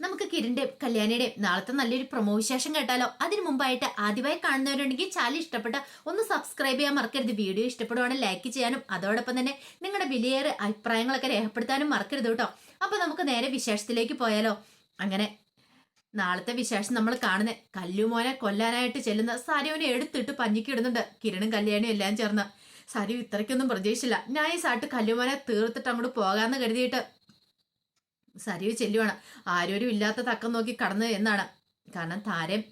നമുക്ക് കിരണിന്റെ കല്യാണിയുടെ നാളത്തെ നല്ലൊരു പ്രൊമോ വിശേഷം കേട്ടാലോ? അതിനു മുമ്പായിട്ട് ആദ്യമായി കാണുന്നവരുണ്ടെങ്കിൽ ചാനൽ ഇഷ്ടപ്പെട്ട ഒന്ന് സബ്സ്ക്രൈബ് ചെയ്യാൻ മറക്കരുത്. വീഡിയോ ഇഷ്ടപ്പെടുവാണെങ്കിൽ ലൈക്ക് ചെയ്യാനും അതോടൊപ്പം തന്നെ നിങ്ങളുടെ വിലയേറെ അഭിപ്രായങ്ങളൊക്കെ രേഖപ്പെടുത്താനും മറക്കരുത് കേട്ടോ. അപ്പൊ നമുക്ക് നേരെ വിശേഷത്തിലേക്ക് പോയാലോ? അങ്ങനെ നാളത്തെ വിശേഷം നമ്മൾ കാണുന്നത് കല്ലുമോനെ കൊല്ലാനായിട്ട് ചെല്ലുന്ന സരുവിനെ എടുത്തിട്ട് പഞ്ഞിക്കിടുന്നുണ്ട് കിരണും കല്യാണിയും എല്ലാം ചേർന്ന്. സരു ഇത്രയ്ക്കൊന്നും പ്രതീക്ഷിച്ചില്ല. സാട്ട് കല്ലുമോനെ തീർത്തിട്ട് അങ്ങോട്ട് പോകാമെന്ന് കരുതിയിട്ട് സരിവ് ചെല്ലുവാണ്. ആരോരും ഇല്ലാത്ത തക്കം നോക്കി കടന്നു എന്നാണ്. കാരണം താരം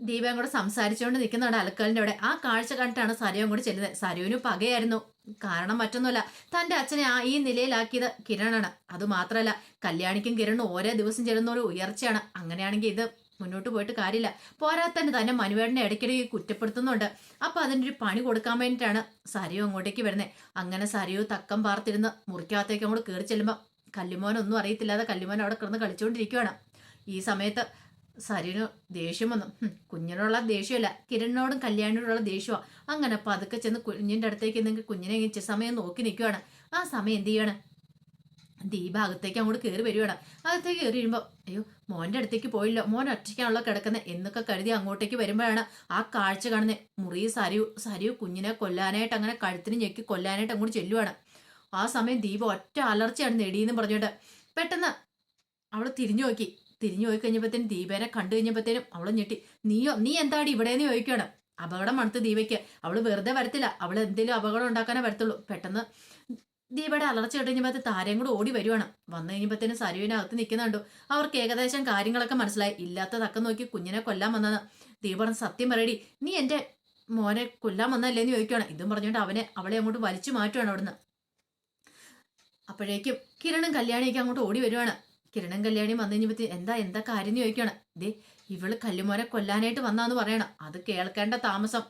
ദീപയും കൂടെ സംസാരിച്ചുകൊണ്ട് നിൽക്കുന്നുണ്ട് അലക്കലിന്റെ അവിടെ. ആ കാഴ്ച കണ്ടിട്ടാണ് സരയും കൂടെ ചെല്ലുന്നത്. സരുവിന് പകയായിരുന്നു. കാരണം മറ്റൊന്നുമല്ല തന്റെ അച്ഛനെ ആ ഈ നിലയിലാക്കിയത് കിരണാണ്. അത് മാത്രമല്ല കല്യാണിക്കും കിരണും ഓരോ ദിവസം ചെല്ലുന്ന ഒരു ഉയർച്ചയാണ്. അങ്ങനെയാണെങ്കിൽ ഇത് മുന്നോട്ട് പോയിട്ട് കാര്യമില്ല. പോരാത്തന്നെ തന്നെ മനുവേടനെ ഇടയ്ക്കിടയ്ക്ക് കുറ്റപ്പെടുത്തുന്നുണ്ട്. അപ്പോൾ അതിന്റെ ഒരു പണി കൊടുക്കാൻ വേണ്ടിയിട്ടാണ് സരിയോ അങ്ങോട്ടേക്ക് വരുന്നത്. അങ്ങനെ സരിയോ തക്കം പാർത്തിരുന്ന് മുറിക്കകത്തേക്ക് അങ്ങോട്ട് കയറി ചെല്ലുമ്പോൾ കല്ലുമോനൊന്നും അറിയത്തില്ലാതെ കല്ലുമോൻ അവിടെ കിടന്ന് കളിച്ചുകൊണ്ടിരിക്കുകയാണ് ഈ സമയത്ത് സരിന് ദേഷ്യം വന്നു. കുഞ്ഞിനോടുള്ള ദേഷ്യമല്ല കിരണിനോടും കല്യാണിനോടുള്ള ദേഷ്യമാണ് അങ്ങനെ പതുക്കെ ചെന്ന് കുഞ്ഞിന്റെ അടുത്തേക്ക് നിങ്ങൾ കുഞ്ഞിനെ ഇച്ച സമയം നോക്കി നിൽക്കുകയാണ് ആ സമയം എന്ത് ചെയ്യാണ്? ദീപ അകത്തേക്ക് അങ്ങോട്ട് കയറി വരികയാണ് അകത്തേക്ക് കയറി വരുമ്പോൾ അയ്യോ മോന്റെ അടുത്തേക്ക് പോയില്ല. മോൻ ഒറ്റയ്ക്കാണല്ലോ കിടക്കുന്നത് എന്നൊക്കെ കരുതി അങ്ങോട്ടേക്ക് വരുമ്പോഴാണ് ആ കാഴ്ച കാണുന്നത് മുറി സരിയു സരിയു കുഞ്ഞിനെ കൊല്ലാനായിട്ട് അങ്ങനെ കഴുത്തിന് ഞെക്കി കൊല്ലാനായിട്ട് അങ്ങോട്ട് ചെല്ലുവാണ്. ആ സമയം ദീപ ഒറ്റ അലർച്ചയാണ് നെടിയെന്ന് പറഞ്ഞിട്ട് പെട്ടെന്ന് അവൾ തിരിഞ്ഞു നോക്കി. തിരിഞ്ഞു പോയി കഴിഞ്ഞപ്പോഴത്തേനും ദീപേനെ കണ്ടു കഴിഞ്ഞപ്പോഴത്തേനും അവൾ ഞെട്ടി. നീയോ നീ എന്താടി ഇവിടെയെന്ന് ചോദിക്കുകയാണ്. അപകടം മണത്ത് ദീപയ്ക്ക്. അവൾ വെറുതെ വരത്തില്ല. അവൾ എന്തെങ്കിലും അപകടം ഉണ്ടാക്കാനേ വരത്തുള്ളൂ. പെട്ടെന്ന് ദീപയുടെ അലർച്ച കേട്ട് കഴിഞ്ഞപ്പോൾ താരയും കൂടെ ഓടി വരുവാണ്. വന്നു കഴിഞ്ഞപ്പോഴത്തേനും സരുവിനകത്ത് നിൽക്കുന്നുണ്ടു അവർക്ക് ഏകദേശം കാര്യങ്ങളൊക്കെ മനസ്സിലായി. ഇല്ലാത്തതൊക്കെ നോക്കി കുഞ്ഞിനെ കൊല്ലാൻ വന്നത്. ദീപ പറഞ്ഞു സത്യം പറയടി നീ എന്റെ മോനെ കൊല്ലാൻ വന്നല്ലേന്ന് ചോദിക്കുകയാണ്. ഇതും പറഞ്ഞുകൊണ്ട് അവനെ അവളെ അങ്ങോട്ട് വലിച്ചു മാറ്റുവാണ് അവിടുന്ന്. അപ്പോഴേക്കും കിരണും കല്യാണിയൊക്കെ അങ്ങോട്ട് ഓടി വരുവാണ്. കിരണും കല്യാണിയും വന്നു കഴിഞ്ഞപ്പോ എന്താ എന്താ കാര്യം ചോദിക്കുകയാണ്. ദേ ഇവൾ കല്ലുമോരെ കൊല്ലാനായിട്ട് വന്നാന്ന് പറയണം. അത് കേൾക്കേണ്ട താമസം.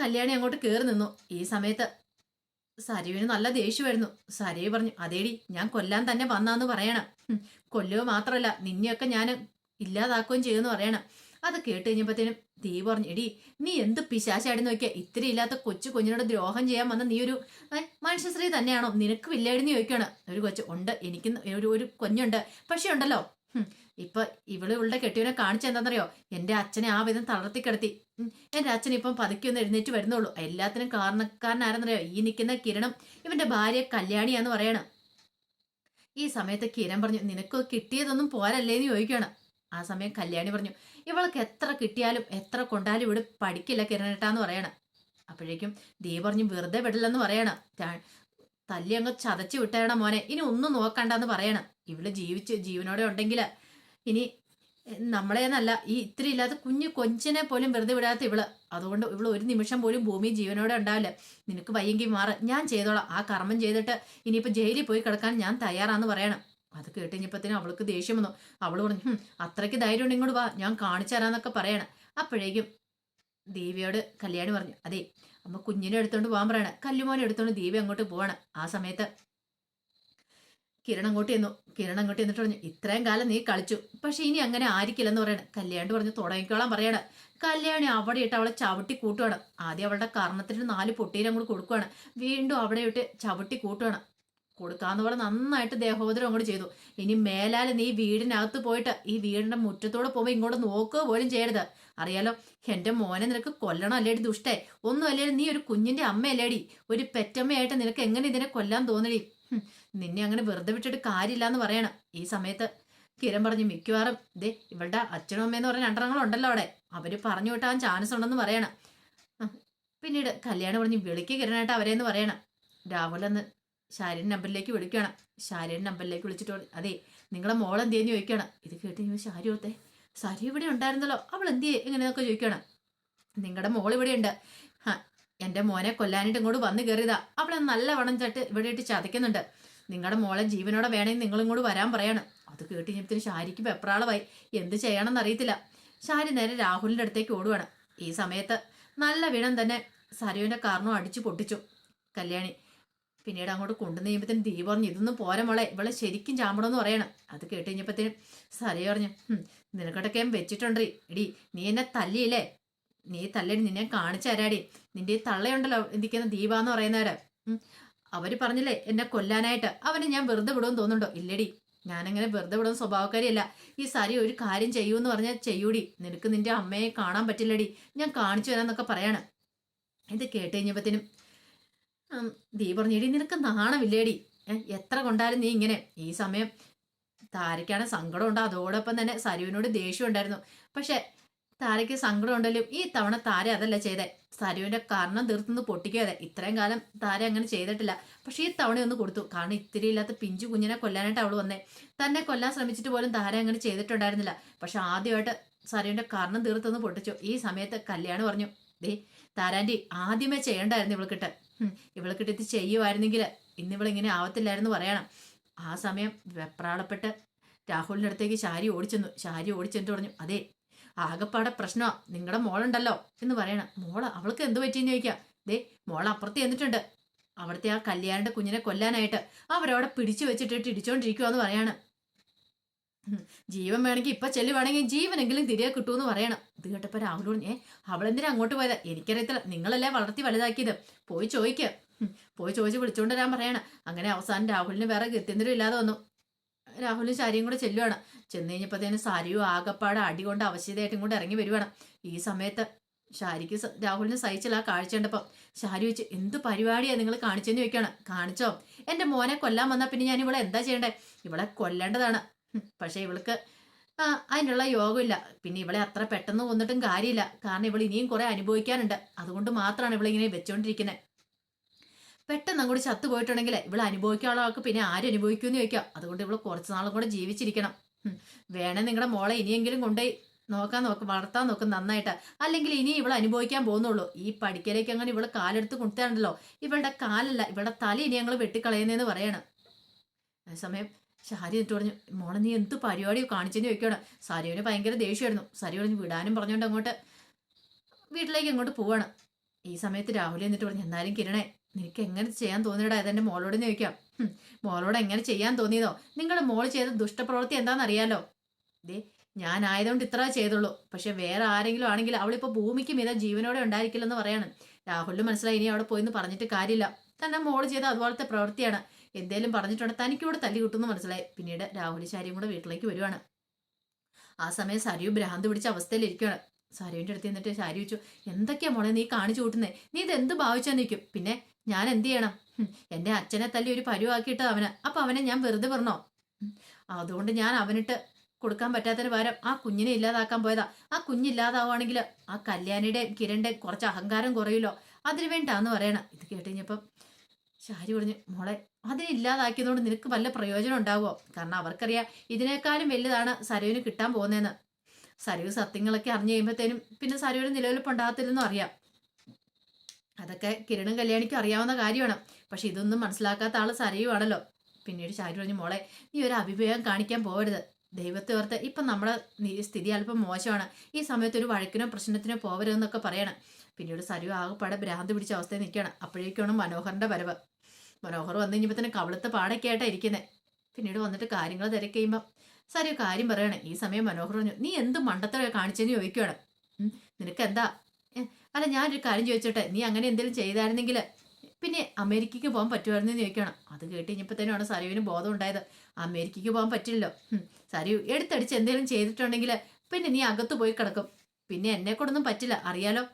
കല്യാണി അങ്ങോട്ട് കയറി നിന്നു. ഈ സമയത്ത് സരയുവിന് നല്ല ദേഷ്യമായിരുന്നു. സരയു പറഞ്ഞു അതേടി ഞാൻ കൊല്ലാൻ തന്നെ വന്നാന്ന് പറയണം. കൊല്ലുക മാത്രമല്ല നിന്നെയൊക്കെ ഞാൻ ഇല്ലാതാക്കുകയും ചെയ്യുമെന്ന് പറയണം. അത് കേട്ട് കഴിഞ്ഞപ്പോഴത്തേനും തീ പറഞ്ഞു എടി നീ എന്ത് പിശാശാടി നോക്കിയാ? ഇത്തിരി ഇല്ലാത്ത കൊച്ചു കുഞ്ഞിനോട് ദ്രോഹം ചെയ്യാൻ വന്ന നീ ഒരു മനുഷ്യ മനുഷ്യശ്രീ തന്നെയാണോ? നിനക്ക് വില്ലായിരുന്നു ചോദിക്കുകയാണ്. ഒരു കൊച്ചു ഉണ്ട് എനിക്ക് ഒരു ഒരു കുഞ്ഞുണ്ട് പക്ഷെ ഉണ്ടല്ലോ. ഇപ്പൊ ഇവൾ ഇവളുടെ കെട്ടിയവനെ കാണിച്ചെന്താണെന്നറിയോ എന്റെ അച്ഛനെ ആ വിധം തളർത്തി കിടത്തി. എന്റെ അച്ഛൻ ഇപ്പം പതുക്കി ഒന്ന് എഴുന്നേറ്റ് വരുന്നുള്ളൂ. എല്ലാത്തിനും കാരണക്കാരനാരെന്നറിയോ? ഈ നിൽക്കുന്ന കിരണം ഇവന്റെ ഭാര്യ കല്യാണിയാന്ന് പറയണം. ഈ സമയത്ത് കിരൺ പറഞ്ഞു നിനക്ക് കിട്ടിയതൊന്നും പോരല്ലേന്ന് ചോദിക്കുകയാണ്. ആ സമയം കല്യാണി പറഞ്ഞു ഇവൾക്ക് എത്ര കിട്ടിയാലും എത്ര കൊണ്ടാലും ഇവിടെ പഠിക്കില്ല കിരണേട്ടാന്ന് പറയണം. അപ്പോഴേക്കും ദേ പറഞ്ഞു വെറുതെ വിടില്ലെന്ന് പറയണം. തല്ലി അങ്ങ് ചതച്ചു വിട്ടേണം മോനെ. ഇനി ഒന്നും നോക്കണ്ടെന്ന് പറയണം. ഇവൾ ജീവിച്ച് ജീവനോടെ ഉണ്ടെങ്കിൽ ഇനി നമ്മളെന്നല്ല ഈ ഇത്തിരി ഇല്ലാത്ത കുഞ്ഞു കൊഞ്ചിനെ പോലും വെറുതെ വിടാത്ത ഇവൾ. അതുകൊണ്ട് ഇവൾ ഒരു നിമിഷം പോലും ഭൂമി ജീവനോടെ ഉണ്ടാവില്ല. നിനക്ക് വയ്യെങ്കിൽ മാറ്. ഞാൻ ചെയ്തോളാം. ആ കർമ്മം ചെയ്തിട്ട് ഇനിയിപ്പോൾ ജയിലിൽ പോയി കിടക്കാൻ ഞാൻ തയ്യാറാന്ന് പറയണം. അത് കേട്ട് കഴിഞ്ഞപ്പോഴത്തേനും അവൾക്ക് ദേഷ്യം വന്നു. അവൾ പറഞ്ഞു അത്രയ്ക്ക് ധൈര്യം ഉണ്ട് ഇങ്ങോട്ട് വാ ഞാൻ കാണിച്ചു തരാന്നൊക്കെ പറയണം. അപ്പോഴേക്കും ദേവിയോട് കല്യാണി പറഞ്ഞു അതെ അമ്മ കുഞ്ഞിനെ എടുത്തോണ്ട് പോകാൻ പറയണം. കല്ലുമോനെ എടുത്തോണ്ട് ദേവി അങ്ങോട്ട് പോവാണ്. ആ സമയത്ത് കിരൺ അങ്ങോട്ട് ചെന്നു. കിരൺ അങ്ങോട്ട് ചെന്നിട്ട് പറഞ്ഞു ഇത്രയും കാലം നീ കളിച്ചു പക്ഷെ ഇനി അങ്ങനെ ആയിരിക്കില്ലെന്ന് പറയണം. കല്യാണി പറഞ്ഞു തുടങ്ങിക്കോളാൻ പറയണം. കല്യാണി അവിടെ ഇട്ട് അവളെ ചവിട്ടി കൂട്ടുവാണ്. ആദ്യം അവളുടെ കർണത്തിന് നാല് പൊട്ടീരം കൂടി കൊടുക്കുവാണ്. വീണ്ടും അവിടെ ഇട്ട് ചവിട്ടി കൂട്ടുവാണ്. കൊടുക്കാന്ന് പറഞ്ഞ് നന്നായിട്ട് ദേഹോദരം അങ്ങോട്ട് ചെയ്തു. ഇനി മേലാൽ നീ വീടിനകത്ത് പോയിട്ട് ഈ വീടിന്റെ മുറ്റത്തോടെ പോകുമ്പോൾ ഇങ്ങോട്ട് നോക്കുക പോലും ചെയ്യരുത്. അറിയാലോ എന്റെ മോനെ നിനക്ക് കൊല്ലണം അല്ലേടി ദുഷ്ടേ? ഒന്നും അല്ലേടി നീ ഒരു കുഞ്ഞിന്റെ അമ്മയല്ലേടി? ഒരു പെറ്റമ്മയായിട്ട് നിനക്ക് എങ്ങനെ ഇതിനെ കൊല്ലാൻ തോന്നടി? നിന്നെ അങ്ങനെ വെറുതെ വിട്ടിട്ട് കാര്യമില്ല എന്ന് പറയണം. ഈ സമയത്ത് കിരൺ പറഞ്ഞു മിക്കവാറും ദേ ഇവളുടെ അച്ഛനും അമ്മയെന്ന് പറഞ്ഞ രണ്ടെണ്ണങ്ങളുണ്ടല്ലോ അവിടെ. അവർ പറഞ്ഞു വിട്ടാൻ ചാൻസ് ഉണ്ടെന്ന് പറയണം. പിന്നീട് കല്യാണം പറഞ്ഞു വിളിക്ക് കിരണായിട്ട് അവരെന്ന് പറയണം. രാഹുൽ എന്ന് ശാരീൻ നമ്പറിലേക്ക് വിളിക്കണം ശാരീൻ നമ്പറിലേക്ക് വിളിച്ചിട്ട് അതെ നിങ്ങളെ മോൾ എന്ത് ചെയ്യുന്നു ചോദിക്കണം ഇത് കേട്ട് കഴിഞ്ഞാൽ ശാരി ഓർത്തെ ഇവിടെ ഉണ്ടായിരുന്നല്ലോ അവൾ എന്ത് ചെയ്യും എങ്ങനെയൊക്കെ ചോദിക്കണം നിങ്ങളുടെ മോൾ ഇവിടെ ഉണ്ട്. ഹാ എന്റെ മോനെ കൊല്ലാനായിട്ട് ഇങ്ങോട്ട് വന്നു കയറിയതാ. അവളെ നല്ല വണം ചട്ട് ഇവിടെ ഇട്ട് ചതയ്ക്കുന്നുണ്ട്. നിങ്ങളുടെ മോളെ ജീവനോടെ വേണമെങ്കിൽ നിങ്ങൾ ഇങ്ങോട്ട് വരാൻ പറയണം. അത് കേട്ട് കഴിഞ്ഞാൽ ശാരിക്ക് വെപ്രാളമായി എന്ത് ചെയ്യണമെന്ന് അറിയത്തില്ല. ശാരി നേരെ രാഹുലിന്റെ അടുത്തേക്ക് ഓടുവാണ്. ഈ സമയത്ത് നല്ല വീണം തന്നെ സരുവിന്റെ കാരണം അടിച്ചു പൊട്ടിച്ചു. കല്യാണി പിന്നീട് അങ്ങോട്ട് കൊണ്ടു കഴിയുമ്പത്തേനും ദീപ പറഞ്ഞു ഇതൊന്നും പോരെ മോളെ ഇവളെ ശരിക്കും ചാമ്പണമെന്ന് പറയണം. അത് കേട്ട് കഴിഞ്ഞപ്പത്തേനും പറഞ്ഞു "ഹും, നിനക്കടൊക്കെ വെച്ചിട്ടുണ്ട്. എടി നീ എന്നെ തല്ലിയില്ലേ? നീ തല്ലടി നിന്നെ കാണിച്ചു തരാടി. നിന്റെ ഈ തള്ളയുണ്ടല്ലോ എന്തിക്കുന്ന ദീപ എന്ന് പറയുന്നവര് അവർ പറഞ്ഞില്ലേ എന്നെ കൊല്ലാനായിട്ട്. അവനെ ഞാൻ വെറുതെ വിടുമെന്ന് തോന്നുന്നുണ്ടോ? ഇല്ലടി ഞാനങ്ങനെ വെറുതെ വിടുന്ന സ്വഭാവക്കാരിയല്ല. ഈ സരി ഒരു കാര്യം ചെയ്യൂന്ന് പറഞ്ഞാൽ ചെയ്യൂടി. നിനക്ക് നിന്റെ അമ്മയെ കാണാൻ പറ്റില്ലടി. ഞാൻ കാണിച്ചു തരാന്നൊക്കെ പറയാണ്. ഇത് കേട്ട് കഴിഞ്ഞപ്പത്തിനും ദീ പറഞ്ഞു നിനക്ക് നാണമില്ലേടി? എത്ര കൊണ്ടാലും നീ ഇങ്ങനെ ഈ സമയം താരയ്ക്കാണ് സങ്കടം ഉണ്ട് അതോടൊപ്പം തന്നെ സരുവിനോട് ദേഷ്യം ഉണ്ടായിരുന്നു പക്ഷെ താരയ്ക്ക് സങ്കടം ഉണ്ടല്ലോ ഈ തവണ താര അതല്ല ചെയ്തേ. സരുവിന്റെ കർണം തീർത്തുനിന്ന് പൊട്ടിക്കാതെ ഇത്രയും കാലം താര അങ്ങനെ ചെയ്തിട്ടില്ല. പക്ഷെ ഈ തവണ ഒന്ന് കൊടുത്തു. കാരണം ഇത്തിരി ഇല്ലാത്ത പിഞ്ചു കുഞ്ഞിനെ കൊല്ലാനായിട്ട് അവൾ വന്നേ. തന്നെ കൊല്ലാൻ ശ്രമിച്ചിട്ട് പോലും താര അങ്ങനെ ചെയ്തിട്ടുണ്ടായിരുന്നില്ല. പക്ഷെ ആദ്യമായിട്ട് സരുവിന്റെ കർണം തീർത്തൊന്ന് പൊട്ടിച്ചു. ഈ സമയത്ത് കല്യാണം പറഞ്ഞു ദേ താരാന്റി ആദ്യമേ ചെയ്യണ്ടായിരുന്നു ഇവൾക്കിട്ട്. ഇവൾക്കിട്ട് ഇത് ചെയ്യുമായിരുന്നെങ്കിൽ ഇന്ന് ഇവളിങ്ങനെ ആവത്തില്ലായിരുന്നു പറയണം. ആ സമയം വെപ്രാളപ്പെട്ട് രാഹുലിന്റെ അടുത്തേക്ക് ശാരി ഓടിച്ചെന്നു. ശാരി ഓടിച്ചെന്നിട്ട് പറഞ്ഞു അതെ ആകപ്പാടെ പ്രശ്നമാ നിങ്ങളുടെ മോളുണ്ടല്ലോ എന്ന് പറയണം. മോൾ അവൾക്ക് എന്ത് പറ്റിയെന്ന് ചോദിക്കാം. ദേ മോൾ അപ്പുറത്ത് ചെന്നിട്ടുണ്ട്. അവിടുത്തെ ആ കല്യാണിന്റെ കുഞ്ഞിനെ കൊല്ലാനായിട്ട് അവരവിടെ പിടിച്ചു വെച്ചിട്ടിട്ട് ഇടിച്ചോണ്ടിരിക്കുവാന്ന് പറയാണ്. ഉം, ജീവൻ വേണമെങ്കിൽ ഇപ്പൊ ചെല്ലുവാണെങ്കിൽ ജീവനെങ്കിലും തിരികെ കിട്ടുമെന്ന് പറയണം. ഇത് കേട്ടപ്പോ രാഹുലോട് ഏ അവളെന്തിനാ അങ്ങോട്ട് പോയത്? എനിക്കറിയത്തില്ല. നിങ്ങളല്ലേ വളർത്തി വലുതാക്കിയത്? പോയി ചോദിക്കുക പോയി ചോദിച്ച് വിളിച്ചോണ്ട് വരാൻ പറയണം. അങ്ങനെ അവസാനം രാഹുലിന് വേറെ ഗത്യന്തരം ഇല്ലാതെ വന്നു. രാഹുലും ശാരിയും കൂടെ ചെല്ലുവാണ് ചെന്ന് കഴിഞ്ഞപ്പോഴത്തേനും സാരിയും ആകപ്പാടെ അടി കൊണ്ട് അവശതയായിട്ടും കൂടെ ഇറങ്ങി വരുവാണ് ഈ സമയത്ത് ഷാരിക്ക് രാഹുലിന് സഹിച്ചില്ല ആ കാഴ്ച കണ്ടപ്പോൾ ഷാരി വെച്ച് എന്ത് പരിപാടിയാണ് നിങ്ങൾ കാണിച്ചെന്ന് ചോദിക്കുകയാണ് കാണിച്ചോ. എന്റെ മോനെ കൊല്ലാൻ വന്നാൽ പിന്നെ ഞാൻ ഇവളെ എന്താ ചെയ്യണ്ടേ? ഇവളെ കൊല്ലേണ്ടതാണ്. പക്ഷെ ഇവൾക്ക് അതിനുള്ള യോഗമില്ല. പിന്നെ ഇവളെ അത്ര പെട്ടെന്ന് കൊന്നിട്ടും കാര്യമില്ല. കാരണം ഇവൾ ഇനിയും കുറെ അനുഭവിക്കാനുണ്ട്. അതുകൊണ്ട് മാത്രമാണ് ഇവളിങ്ങനെ വെച്ചോണ്ടിരിക്കുന്നത് പെട്ടെന്ന് അങ്ങോട്ട് ചത്തു പോയിട്ടുണ്ടെങ്കിൽ ഇവൾ അനുഭവിക്കാനുള്ള ആൾക്ക് പിന്നെ ആരും അനുഭവിക്കുമെന്ന് ചോദിക്കാം. അതുകൊണ്ട് ഇവൾ കുറച്ച് നാളും കൂടെ ജീവിച്ചിരിക്കണം. വേണേ നിങ്ങളുടെ മോളെ ഇനിയെങ്കിലും കൊണ്ടുപോയി നോക്കാൻ നോക്ക് വളർത്താൻ നോക്കും നന്നായിട്ട്. അല്ലെങ്കിൽ ഇനി ഇവൾ അനുഭവിക്കാൻ പോകുന്നുള്ളൂ. ഈ പഠിക്കലേക്ക് അങ്ങനെ ഇവൾ കാലെടുത്ത് കൊടുത്താണല്ലോ ഇവളുടെ കാലല്ല ഇവളുടെ തല ഇനി ഞങ്ങൾ വെട്ടിക്കളയുന്നതെന്ന് പറയണം. അതേസമയം ഷാരി എന്നിട്ട് പറഞ്ഞു മോളെ നീ എന്ത് പരിപാടി കാണിച്ചെന്ന് ചോദിക്കണം സരിവിന് ഭയങ്കര ദേഷ്യമായിരുന്നു. സരി പറഞ്ഞു വിടാനും പറഞ്ഞുകൊണ്ട് അങ്ങോട്ട് വീട്ടിലേക്ക് അങ്ങോട്ട് പോവാണ്. ഈ സമയത്ത് രാഹുൽ എന്നിട്ട് പറഞ്ഞു എന്നാലും കിരണേ നിനക്ക് എങ്ങനെ ചെയ്യാൻ തോന്നിയടാ? അതെന്റെ മോളോട് ചോദിക്കാം മോളോട് എങ്ങനെ ചെയ്യാൻ തോന്നിയതോ? നിങ്ങളുടെ മോൾ ചെയ്ത ദുഷ്ടപ്രവൃത്തി എന്താണെന്നറിയാലോ? ദേ ഞാൻ ആയതുകൊണ്ട് ഇത്ര ചെയ്തുള്ളൂ. പക്ഷെ വേറെ ആരെങ്കിലും ആണെങ്കിൽ അവളിപ്പോൾ ഭൂമിക്ക് മീത ജീവനോടെ ഉണ്ടായിരിക്കില്ലെന്ന് പറയാണ്. രാഹുലിന് മനസ്സിലായി ഇനി അവിടെ പോയിന്ന് പറഞ്ഞിട്ട് കാര്യമില്ല. തന്നെ മോൾ ചെയ്ത അതുപോലത്തെ പ്രവൃത്തിയാണ്. എന്തേലും പറഞ്ഞിട്ടുണ്ട് തനിക്കൂടെ തല്ലി കിട്ടുമെന്ന് മനസ്സിലായി. പിന്നീട് രാഹുലിശാരിയും കൂടെ വീട്ടിലേക്ക് വരുവാണ്. ആ സമയം സരിയു ഭ്രാന്ത് പിടിച്ച അവസ്ഥയിലിരിക്കുകയാണ് സരിയുടെ അടുത്ത് നിന്നിട്ട് ശാരി വെച്ചു എന്തൊക്കെയാ മോളെ നീ കാണിച്ചു കൂട്ടുന്നേ? നീ ഇത് എന്ത് ഭാവിച്ചാ നിൽക്കും? പിന്നെ ഞാൻ എന്ത് ചെയ്യണം? എന്റെ അച്ഛനെ തല്ലി ഒരു പരുവാക്കിയിട്ട് അവന്. അപ്പൊ അവനെ ഞാൻ വെറുതെ പറഞ്ഞോ? അതുകൊണ്ട് ഞാൻ അവനിട്ട് കൊടുക്കാൻ പറ്റാത്തതിന് പകരം ആ കുഞ്ഞിനെ ഇല്ലാതാക്കാൻ പോയതാ. ആ കുഞ്ഞില്ലാതാവുകയാണെങ്കിൽ ആ കല്യാണിയുടെ കിരണിന്റെ കുറച്ച് അഹങ്കാരം കുറയുമല്ലോ? അതിനു വേണ്ടാന്ന് പറയണം. ഇത് കേട്ട് കഴിഞ്ഞപ്പം ശാരി പറഞ്ഞു മോളെ അതിനില്ലാതാക്കിയതുകൊണ്ട് നിനക്ക് വല്ല പ്രയോജനം ഉണ്ടാവുമോ? കാരണം അവർക്കറിയാം ഇതിനേക്കാളും വലുതാണ് സരുവിന് കിട്ടാൻ പോകുന്നതെന്ന്. സരുവ് സത്യങ്ങളൊക്കെ അറിഞ്ഞു കഴിയുമ്പോഴത്തേനും പിന്നെ സരുവിന് നിലവിലിപ്പുണ്ടാകത്തില്ലെന്നും അറിയാം. അതൊക്കെ കിരണും കല്യാണിക്കും അറിയാവുന്ന കാര്യമാണ്. പക്ഷെ ഇതൊന്നും മനസ്സിലാക്കാത്ത ആൾ സരയുവാണല്ലോ പിന്നീട് ശാരി പറഞ്ഞു മോളെ നീ ഒരു അഭിപ്രായം കാണിക്കാൻ പോകരുത് ദൈവത്തെ ഓർത്ത് ഇപ്പം നമ്മുടെ സ്ഥിതി അല്പം മോശമാണ്. ഈ സമയത്ത് ഒരു വഴക്കിനോ പ്രശ്നത്തിനോ പോകരുതെന്നൊക്കെ പറയണം. പിന്നീട് സരു ആകെപ്പാടെ ഭ്രാന്ത് പിടിച്ച അവസ്ഥയിൽ നിൽക്കുകയാണ്. അപ്പോഴേക്കാണ് മനോഹറിന്റെ വരവ്. മനോഹർ വന്നു കഴിഞ്ഞപ്പോൾ തന്നെ കവിളത്ത് പാടൊക്കെ ആയിട്ടാണ് ഇരിക്കുന്നത് പിന്നീട് വന്നിട്ട് കാര്യങ്ങൾ തിരക്കുമ്പോൾ സാരി കാര്യം പറയണേ. ഈ സമയം മനോഹർ പറഞ്ഞു നീ എന്ത് മണ്ടത്തര കാണിച്ചെന്ന് ചോദിക്കുകയാണ് നിനക്ക് എന്താ "ഏ, അല്ല ഞാനൊരു കാര്യം ചോദിച്ചോട്ടെ. നീ അങ്ങനെ എന്തെങ്കിലും ചെയ്തായിരുന്നെങ്കിൽ പിന്നെ അമേരിക്കയ്ക്ക് പോകാൻ പറ്റുമായിരുന്നു എന്ന് ചോദിക്കണം അത് കേട്ട് തന്നെയാണ് സരുവിന് ബോധം ഉണ്ടായത്. അമേരിക്കയ്ക്ക് പോകാൻ പറ്റില്ലല്ലോ. സരു എടുത്തടിച്ച് എന്തെങ്കിലും ചെയ്തിട്ടുണ്ടെങ്കിൽ പിന്നെ നീ അകത്ത് പോയി കിടക്കും. പിന്നെ എന്നെ കൊണ്ടൊന്നും പറ്റില്ല. അറിയാലോ?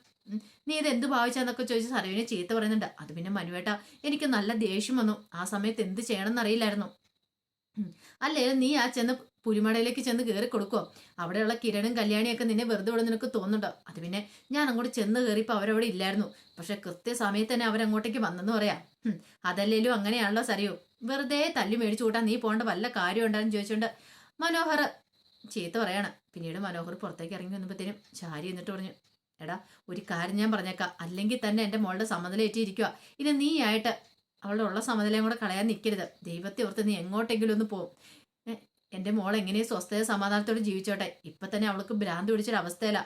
നീ ഇത് എന്ത് ഭാവിച്ചാന്നൊക്കെ ചോദിച്ച് സരുവിനെ ചീത്ത പറയുന്നുണ്ട്. അത് പിന്നെ മനുവേട്ട എനിക്ക് നല്ല ദേഷ്യം വന്നു. ആ സമയത്ത് എന്ത് ചെയ്യണമെന്ന് അറിയില്ലായിരുന്നു അല്ലേ നീ ആ ചെന്ന് പുലിമടയിലേക്ക് ചെന്ന് കയറി കൊടുക്കോ അവിടെയുള്ള കിരണും കല്യാണിയൊക്കെ നിന്നെ വെറുതെ വിടുന്ന നിനക്ക് തോന്നുന്നുണ്ടോ? അത് പിന്നെ ഞാൻ അങ്ങോട്ട് ചെന്ന് കയറിയപ്പോൾ അവരവിടെ ഇല്ലായിരുന്നു. പക്ഷെ കൃത്യസമയത്ത് തന്നെ അവരങ്ങോട്ടേക്ക് വന്നെന്ന് പറയാം. അതല്ലേലും അങ്ങനെയാണല്ലോ സരിയോ. വെറുതെ തല്ലി മേടിച്ചു കൂട്ടാൻ നീ പോകേണ്ട വല്ല കാര്യം ഉണ്ടാന്ന് ചോദിച്ചുകൊണ്ട് മനോഹർ ചീത്ത പറയാണ്. പിന്നീട് മനോഹർ പുറത്തേക്ക് ഇറങ്ങി വന്നപ്പോഴത്തേനും ചാരി എന്നിട്ട് പറഞ്ഞു എടാ ഒരു കാര്യം ഞാൻ പറഞ്ഞേക്കാം. അല്ലെങ്കിൽ തന്നെ എന്റെ മോളുടെ സമനില ഏറ്റിയിരിക്കുക ഇനി നീയായിട്ട് അവളുടെ ഉള്ള സമനിലയും കൂടെ കളയാൻ നിൽക്കരുത്. ദൈവത്തെ ഓർത്ത് നീ എങ്ങോട്ടെങ്കിലും ഒന്ന് പോകും എന്റെ മോൾ എങ്ങനെയും സ്വസ്ഥത സമാധാനത്തോടെ ജീവിച്ചോട്ടെ? ഇപ്പം തന്നെ അവൾക്ക് ഭ്രാന്ത് പിടിച്ചൊരു അവസ്ഥയില്ല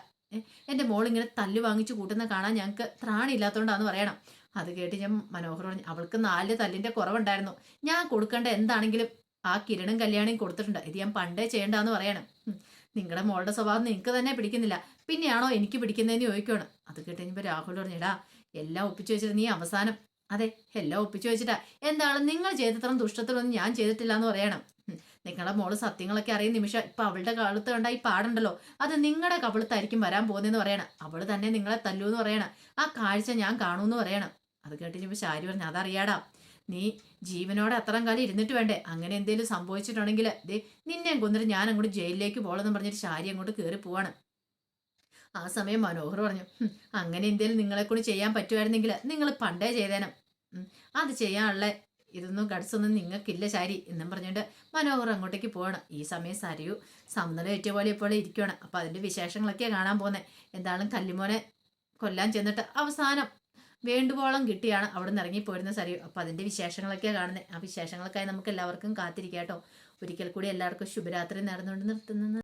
എന്റെ മോൾ ഇങ്ങനെ തല്ല് വാങ്ങിച്ചു കൂട്ടുന്ന കാണാൻ ഞങ്ങൾക്ക് ത്രാണില്ലാത്തോണ്ടാന്ന് പറയണം. അത് കേട്ട് ഞാൻ മനോഹർ പറഞ്ഞു അവൾക്ക് നാല് തല്ലിന്റെ കുറവുണ്ടായിരുന്നു. ഞാൻ കൊടുക്കേണ്ട എന്താണെങ്കിലും ആ കിരണും കല്യാണിയും കൊടുത്തിട്ടുണ്ട്. ഇത് ഞാൻ പണ്ടേ ചെയ്യേണ്ടതെന്ന് പറയണം. നിങ്ങളുടെ മോളുടെ സ്വഭാവം നിങ്ങൾക്ക് തന്നെ പിടിക്കുന്നില്ല. പിന്നെയാണോ എനിക്ക് പിടിക്കുന്നതെന്ന് ചോദിക്കുകയാണ് അത് കേട്ട് കഴിഞ്ഞപ്പോൾ രാഹുൽ പറഞ്ഞിടാ എല്ലാം ഒപ്പിച്ചു വെച്ചിട്ട് നീ അവസാനം. അതെ എല്ലാം ഒപ്പിച്ചു വെച്ചിട്ടാ. എന്താണ്? നിങ്ങൾ ചെയ്തത്രം ദുഷ്ടത്തിലൊന്നും ഞാൻ ചെയ്തിട്ടില്ല എന്ന് പറയണം നിങ്ങളുടെ മോൾ സത്യങ്ങളൊക്കെ അറിയുന്ന നിമിഷം ഇപ്പൊ അവളുടെ കാലത്ത് കണ്ട ഈ പാടുണ്ടല്ലോ. അത് നിങ്ങളുടെ കവിളത്തായിരിക്കും വരാൻ പോകുന്നതെന്ന് പറയണം. അവൾ തന്നെ നിങ്ങളെ തല്ലൂന്ന് പറയണം. ആ കാഴ്ച ഞാൻ കാണൂന്ന് പറയണം. അത് കേട്ടിട്ട് ശാരി പറഞ്ഞു അതറിയാടാ. നീ ജീവനോടെ അത്രയും കാലം ഇരുന്നിട്ട് വേണ്ടേ? അങ്ങനെ എന്തെങ്കിലും സംഭവിച്ചിട്ടുണ്ടെങ്കിൽ ദേ നിന്നെ കൊന്നിട്ട് ഞാൻ അങ്ങോട്ട് ജയിലിലേക്ക് പോകണമെന്ന് പറഞ്ഞിട്ട് ശാരി അങ്ങോട്ട് കയറി പോവാണ്. ആ സമയം മനോഹർ പറഞ്ഞു അങ്ങനെ എന്തെങ്കിലും നിങ്ങളെ കൂടി ചെയ്യാൻ പറ്റുമായിരുന്നെങ്കിൽ നിങ്ങൾ പണ്ടേ ചെയ്തേനം. അത് ചെയ്യാനുള്ള ഇതൊന്നും ഗഡ്സൊന്നും നിങ്ങൾക്കില്ല ശാരി എന്നും പറഞ്ഞിട്ട് മനോഹർ അങ്ങോട്ടേക്ക് പോവാണ്. ഈ സമയം സരയു സമുദ്രം ഏറ്റ പോലെ ഇപ്പോൾ ഇരിക്കുവാണ്. അപ്പൊ അതിന്റെ വിശേഷങ്ങളൊക്കെ കാണാൻ പോകുന്നത് എന്താണ് കല്ലിമോനെ കൊല്ലാൻ ചെന്നിട്ട് അവസാനം വേണ്ടുവോളം കിട്ടിയാണ് അവിടെ നിന്ന് ഇറങ്ങിപ്പോയിരുന്ന സരി അപ്പൊ അതിന്റെ വിശേഷങ്ങളൊക്കെയാണ് കാണുന്നത് ആ വിശേഷങ്ങൾക്കായി നമുക്ക് എല്ലാവർക്കും കാത്തിരിക്കാം കേട്ടോ ഒരിക്കൽ കൂടി എല്ലാവർക്കും ശുഭരാത്രി നേർന്നുകൊണ്ട് നിർത്തുന്നത്